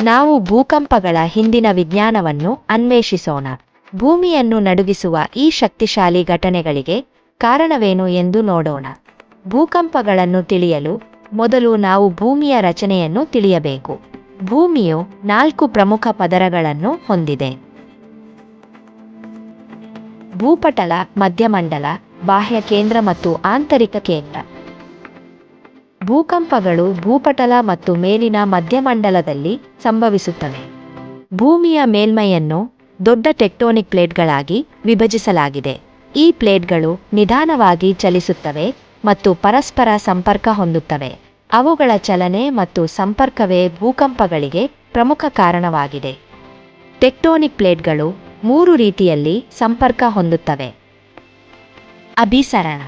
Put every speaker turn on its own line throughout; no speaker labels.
ನಾವು ಭೂಕಂಪಗಳ ಹಿಂದಿನ ವಿಜ್ಞಾನವನ್ನು ಅನ್ವೇಷಿಸೋಣ. ಭೂಮಿಯನ್ನು ನಡುಗಿಸುವ ಈ ಶಕ್ತಿಶಾಲಿ ಘಟನೆಗಳಿಗೆ ಕಾರಣವೇನು ಎಂದು ನೋಡೋಣ. ಭೂಕಂಪಗಳನ್ನು ತಿಳಿಯಲು ಮೊದಲು ನಾವು ಭೂಮಿಯ ರಚನೆಯನ್ನು ತಿಳಿಯಬೇಕು. ಭೂಮಿಯು ನಾಲ್ಕು ಪ್ರಮುಖ ಪದರಗಳನ್ನು ಹೊಂದಿದೆ. ಭೂಪಟಲ, ಮಧ್ಯಮಂಡಲ, ಬಾಹ್ಯ ಕೇಂದ್ರ ಮತ್ತು ಆಂತರಿಕ ಕೇಂದ್ರ. ಭೂಕಂಪಗಳು ಭೂಪಟಲ ಮತ್ತು ಮೇಲಿನ ಮಧ್ಯಮಂಡಲದಲ್ಲಿ ಸಂಭವಿಸುತ್ತವೆ. ಭೂಮಿಯ ಮೇಲ್ಮೈಯನ್ನು ದೊಡ್ಡ ಟೆಕ್ಟೋನಿಕ್ ಪ್ಲೇಟ್ಗಳಾಗಿ ವಿಭಜಿಸಲಾಗಿದೆ. ಈ ಪ್ಲೇಟ್ಗಳು ನಿಧಾನವಾಗಿ ಚಲಿಸುತ್ತವೆ ಮತ್ತು ಪರಸ್ಪರ ಸಂಪರ್ಕ ಹೊಂದುತ್ತವೆ. ಅವುಗಳ ಚಲನೆ ಮತ್ತು ಸಂಪರ್ಕವೇ ಭೂಕಂಪಗಳಿಗೆ ಪ್ರಮುಖ ಕಾರಣವಾಗಿದೆ. ಟೆಕ್ಟೋನಿಕ್ ಪ್ಲೇಟ್ಗಳು ಮೂರು ರೀತಿಯಲ್ಲಿ ಸಂಪರ್ಕ ಹೊಂದುತ್ತವೆ. ಅಭಿಸರಣ.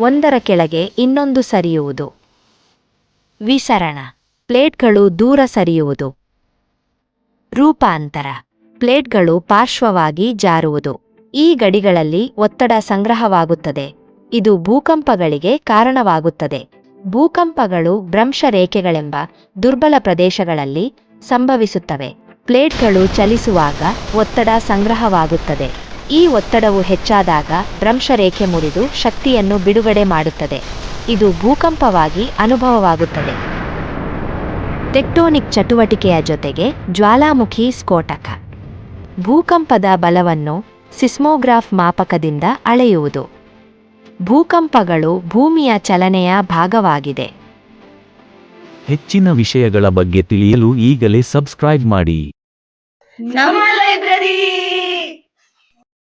ಒಂದರ ಕೆಳಗೆ ಇನ್ನೊಂದು ಸರಿಯುವುದು. ವಿಸರಣ. ಪ್ಲೇಟ್ಗಳು ದೂರ ಸರಿಯುವುದು. ರೂಪಾಂತರ. ಪ್ಲೇಟ್ಗಳು ಪಾರ್ಶ್ವವಾಗಿ ಜಾರುವುದು. ಈ ಗಡಿಗಳಲ್ಲಿ ಒತ್ತಡ ಸಂಗ್ರಹವಾಗುತ್ತದೆ. ಇದು ಭೂಕಂಪಗಳಿಗೆ ಕಾರಣವಾಗುತ್ತದೆ. ಭೂಕಂಪಗಳು ಭ್ರಂಶರೇಖೆಗಳೆಂಬ ದುರ್ಬಲ ಪ್ರದೇಶಗಳಲ್ಲಿ ಸಂಭವಿಸುತ್ತವೆ. ಪ್ಲೇಟ್ಗಳು ಚಲಿಸುವಾಗ ಒತ್ತಡ ಸಂಗ್ರಹವಾಗುತ್ತದೆ. ಈ ಒತ್ತಡವು ಹೆಚ್ಚಾದಾಗ ಭ್ರಂಶರೇಖೆ ಮುರಿದು ಶಕ್ತಿಯನ್ನು ಬಿಡುಗಡೆ ಮಾಡುತ್ತದೆ. ಇದು ಭೂಕಂಪವಾಗಿ ಅನುಭವವಾಗುತ್ತದೆ. ಟೆಕ್ಟೋನಿಕ್ ಚಟುವಟಿಕೆಯ ಜೊತೆಗೆ ಜ್ವಾಲಾಮುಖಿ ಸ್ಫೋಟಕ. ಭೂಕಂಪದ ಬಲವನ್ನು ಸಿಸ್ಮೋಗ್ರಾಫ್ ಮಾಪಕದಿಂದ ಅಳೆಯುವುದು. ಭೂಕಂಪಗಳು ಭೂಮಿಯ ಚಲನೆಯ ಭಾಗವಾಗಿದೆ.
ಹೆಚ್ಚಿನ ವಿಷಯಗಳ ಬಗ್ಗೆ ತಿಳಿಯಲು ಈಗಲೇ ಸಬ್ಸ್ಕ್ರೈಬ್ ಮಾಡಿ.
ನಮ್ಮ